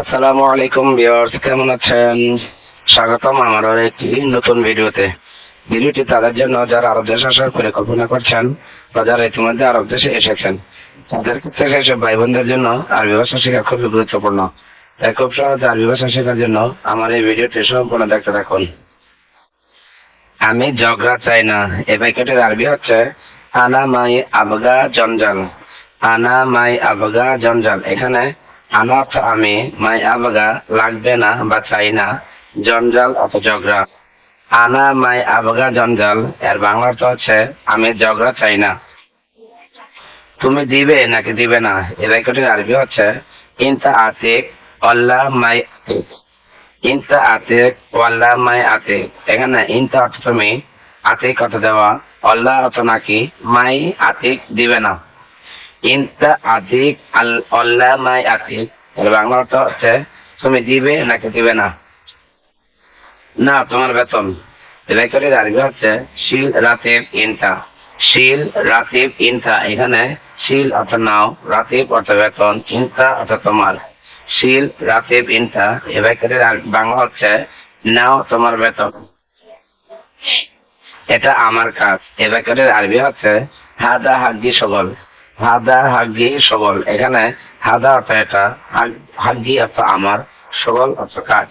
আসসালামু আলাইকুম ভিউয়ার্স, কেমন আছেন? স্বাগতম আমার একটি নতুন ভিডিওতে। ভিডিওটি তাদের জন্য যারা আরব দেশে আসার পরিকল্পনা করছেন বা যারা ইতিমধ্যে আরব দেশে এসেছেন, তাদের ক্ষেত্রে ভাই বোনদের জন্য আরবি ভাষা শেখা খুবই গুরুত্বপূর্ণ। তাই খুব সহজে আরবি ভাষা শেখার জন্য আমার এই ভিডিওটি সম্পূর্ণ দেখতে আমি ঝগড়া চাই না, এ বাক্যটির আরবি হচ্ছে, আনা মাই আবগা জঞ্জাল। আনা মাই আবগা জঞ্জাল। এখানে আনা অর্থ আমি, মাই আবগা লাগবে না বা চাই না। জঞ্জাল অত ঝগড়া আনা, মাই আবগা জঞ্জাল, এর বাংলা অর্থ হচ্ছে, আমি ঝগড়া চাই না। তুমি দিবে নাকি দিবে না? এই বাক্যটির আরবি হচ্ছে, ইনতা আতিক অল্লাহ মাই আতিক। ইনতা আতিক ওয়াল্লাহ মাই আতিক। এখানে ইনতা অর্থ তুমি, আতিক অর্থ দেওয়া অল্লাহ অর্থ নাকি, মাই আতিক দিবে না। ইনতা আল অল্লাহ মাই আতিক এর বাংলা অর্থ হচ্ছে, তুমি দিবে নাকি দিবে না? না, তোমার বেতন। রেকর্ডের আরবি হচ্ছে, শিল রাতিব ইনতা। শিল রাতিব ইনতা, এখানে শিল অর্থ নাও, রাতিব অর্থ বেতন, ইনতা অর্থ তোমার। শিল রাতিব ইনতা এ বাক্যটির বাংলা হচ্ছে, নাও তোমার বেতন। এটা আমার কাজ। এ বাক্যটির আরবি হচ্ছে, হাদা হাগ্গি সগল। হাদা হাগ্গি সগল। এখানে হাদা অর্থ এটা, হাগ- অর্থ আমার, সগল অর্থ কাজ।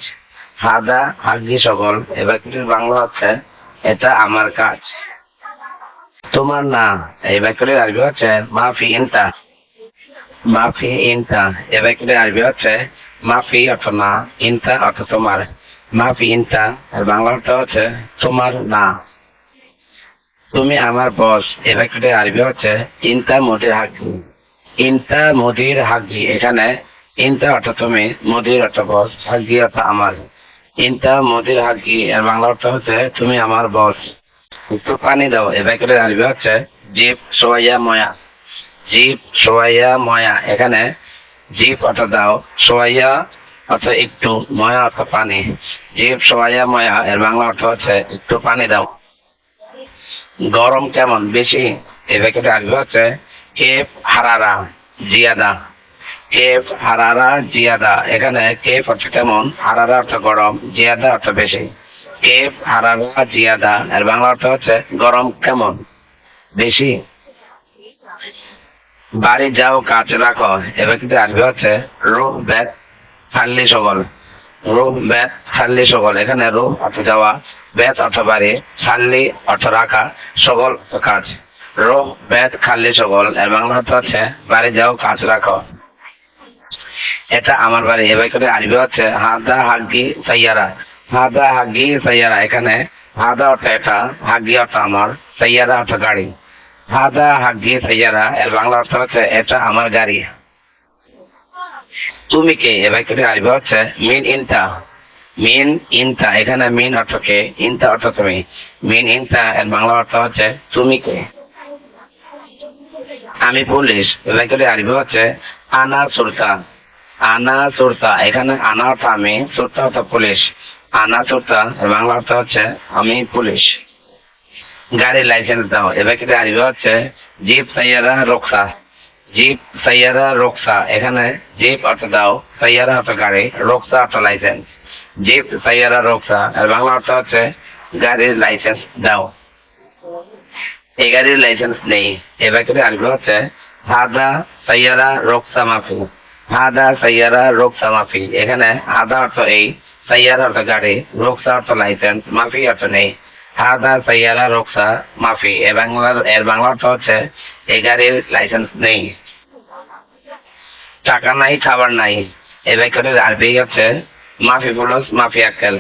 হাদা হাগ্গি সগল, এ বাক্যটির বাংলা হচ্ছে, এটা আমার কাজ। তোমার না, এই বাক্যটির আরবি হচ্ছে, মাফি ইনতা। মাফি ইনতা, এ বাক্যটির আরবি হচ্ছে, মাফি অর্থ না, ইনতা অর্থ তোমার। মাফি ইনতা বাংলা অর্থ হচ্ছে, তোমার না। তুমি আমার বস এ বাক্যটির আরবি হচ্ছে, ইনতা মোদির হাকি ইনতা মোদির হাকি এখানে ইনতা অর্থ তুমি, মোদির অর্থ বস হাকি অর্থ আমার। ইনতা মোদির হাকি এর বাংলা অর্থ হচ্ছে, তুমি আমার বস একটু পানি দাও। এ আরবি হচ্ছে, জিপ সোয়াইয়া ময়া। জিপ সোয়াইয়া ময়া। এখানে জিপ অর্থ দাও। সোয়াইয়া অর্থ একটু, ময়া অর্থ পানি। জিপ সোয়াইয়া ময়া। এর বাংলা অর্থ হচ্ছে, একটু পানি দাও। গরম কেমন? বেশি? এ ব্যাকেটে আসবে হচ্ছে। কেফ হারারা, জিয়াদা। কেফ হারারা, জিয়াদা। এখানে কেফ অর্থ কেমন? হারারা অর্থ গরম, জিয়াদা অর্থ বেশি। কেফ হারারা, জিয়াদা। এর বাংলা অর্থ হচ্ছে গরম কেমন? বেশি। বাড়ি যাও, কাজ রাখো। এ ব্যাকেটে আসবে হচ্ছে। রোহ ব্যাগ খাল্লি সকল রোহ ব্যাগ খাল্লি সকল এখানে রোহ অর্থ যাওয়া। বেত অর্থ বাড়ি খাল্লি অর্থ রাখা সকল কাজ। রোহ বেত খাল্লি সকল এর বাংলা অর্থ হচ্ছে, বাড়ি যাও, কাজ রাখো। এটা আমার বাড়ি। এবার করে আরবি হচ্ছে, হাদা হাগি সাইয়ারা। হাদা হাগি সাইয়ারা। এখানে হাদা অর্থ এটা হাগি অর্থ আমার, সাইয়ারা অর্থ গাড়ি। হাদা হাগি সাইয়ারা, এর বাংলা অর্থ হচ্ছে, এটা আমার গাড়ি। তুমি কে? এবার করে আরবি হচ্ছে, মিন ইনতা। মিন ইনতা এখানে মিন অর্থ কে? ইনতা অর্থ তুমি। মিন ইনতা এর বাংলা অর্থ হচ্ছে তুমি কে? আমি পুলিশ এবার আরবি হচ্ছে? আনা সুরতা। আনা সুরতা, এখানে আনা অর্থ আমি, সুরতা অর্থ পুলিশ আনা সুরতা বাংলা অর্থ হচ্ছে আমি পুলিশ গাড়ির লাইসেন্স দাও। এবার আরবি হচ্ছে? জিপ সাইয়ারা রোকসা। জিপ সাইয়ারা রোকসা, এখানে জিপ অর্থ দাও। সাইয়ারা অর্থ গাড়ি, রোকসা অর্থ লাইসেন্স জিপ সাইয়ারা রোকসা এর বাংলা অর্থ হচ্ছে গাড়ির লাইসেন্স দাও। এই গাড়ির লাইসেন্স নেই। এবার করে আরবি হচ্ছে হাদা সাইয়ারা রোকসা মাফি। হাদা সাইয়ারা রোকসা মাফি। এখানে হাদা অর্থ এই, সাইয়ারা অর্থ গাড়ি রোকসা অর্থ লাইসেন্স মাফি অর্থ নেই। হাদা সাইয়ারা রোকসা মাফি। এর বাংলার, এর বাংলা অর্থ হচ্ছে এই গাড়ির লাইসেন্স নেই। টাকা নাই, খাবার নাই। এ বাক্যটির আরবি হচ্ছে মাফি ফুলুস, মাফি আক্কেল।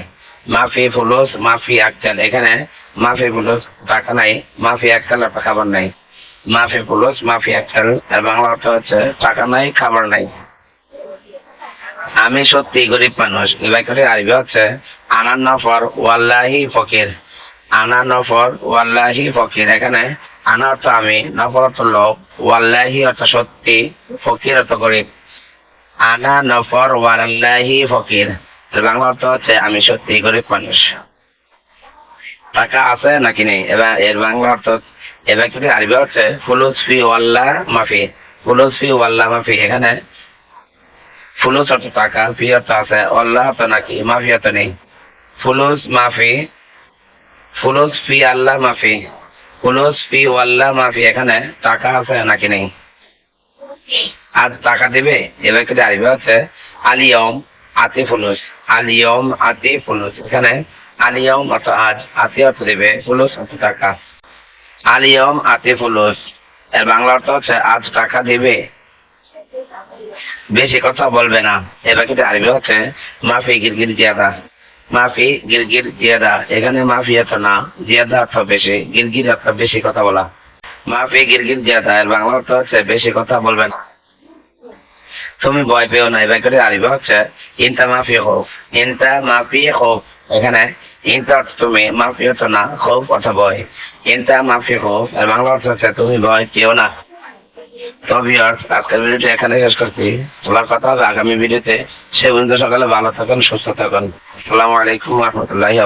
মাফি ফুলুস, মাফি আক্কেল। এখানে মাফি ফুলুস টাকা নাই, মাফি আক্কেল খাবার নাই। মাফি ফুলুস, মাফি আক্কেল। এর বাংলা অর্থ হচ্ছে টাকা নাই, খাবার নাই। আমি সত্যি গরিব মানুষ। এ বাক্যটির আরবি হচ্ছে আনান নফর ওয়াল্লাহি ফকির। আনা নফর ওয়াল্লাহি ফকির। এখানে আনা অর্থ আমি, নফর অর্থ লোক ওয়াল্লাহি অর্থ সত্যি, ফকির অর্থ গরিব। আনা নফর ওয়াল্লাহি ফকির। বাংলা অর্থ হচ্ছে, আমি সত্যি গরিব মানুষ। টাকা আছে নাকি নেই? এবার এর বাংলা অর্থ এবার কিন্তু আরবি হচ্ছে, ফুলুস ওয়াল্লাহ মাফি। ফুলুস ফি ওয়াল্লাহ মাফি। এখানে অর্থ টাকা, ফি অর্থ আছে অর্থ নাকি, মাফি অর্থ নেই। ফুলুস মাফি। ফি আল্লাহ মাফি। ফুলুস ফি আল্লাহ মাফি। এখানে টাকা আছে নাকি নেই? আজ টাকা দিবে এবার কি দাঁড়িয়ে হচ্ছে আলিয়ম আতি ফুলুস আলিয়ম আতি ফুলুস এখানে আলিয়ম অর্থ আজ, আতি অর্থ দিবে ফুলুস অর্থ টাকা। আলিয়ম আতি ফুলুস এর বাংলা অর্থ হচ্ছে আজ টাকা দিবে। বেশি কথা বলবে না। এবার কিন্তু আরবি হচ্ছে মাফি গিরগির জিয়াদা। মাফি গিরগির জিয়াদা। এখানে মাফি অর্থ না, জিয়াদা অর্থ বেশি, গিরগির অর্থ বেশি কথা বলা। মাফি গিরগির জিয়াদা, এর বাংলা অর্থ হচ্ছে বেশি কথা বলবে না। তুমি ভয় পেও না, এবার করে আরবি হচ্ছে ইনতা মাফি খৌফ, ইনতা মাফি খৌফ। এখানে অর্থ তুমি, মাফি না, খৌফ অর্থ ভয়। ইনতা মাফি খৌফ এর বাংলা অর্থ হচ্ছে তুমি ভয় পেও না। আজকের ভিডিওটি এখানে শেষ করছি। তোমার কথা হবে আগামী ভিডিওতে সে পর্যন্ত সকালে ভালো থাকুন, সুস্থ থাকুন। আসসালামু আলাইকুম রহমতুল্লাহি